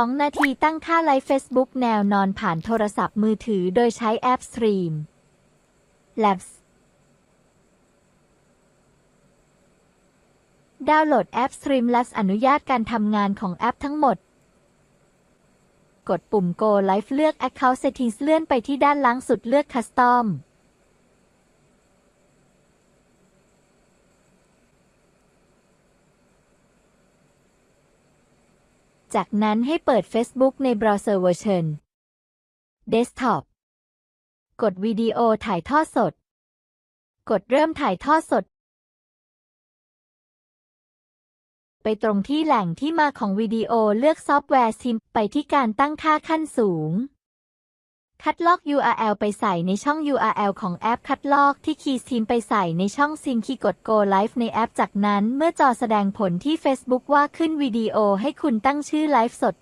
2 นาทีตั้งค่าไลฟ์ Facebook แนวนอนผ่านโทรศัพท์มือถือโดยใช้แอป Stream Labs ดาวน์โหลดแอป Streamlabs อนุญาตการทำงานของแอปทั้งหมด กดปุ่ม Go Live เลือก Account Settings เลื่อนไปที่ด้านล่างสุดเลือก Custom จากนั้นให้เปิด Facebook ในเบราว์เซอร์เวอร์ชัน Desktop กดวิดีโอถ่ายทอดสด กดเริ่มถ่ายทอดสด ไปตรงที่แหล่งที่มาของวิดีโอเลือกซอฟต์แวร์ซิมไปที่การตั้งค่าขั้นสูง คัดลอก URL ไปใส่ในช่อง URL ของแอปคัดลอกที่คีย์ซีมไปใส่ในช่องซิงคีกด Go Live ในแอปจากนั้นเมื่อจอแสดงผลที่ Facebook ว่าขึ้นวิดีโอให้คุณตั้งชื่อไลฟ์สด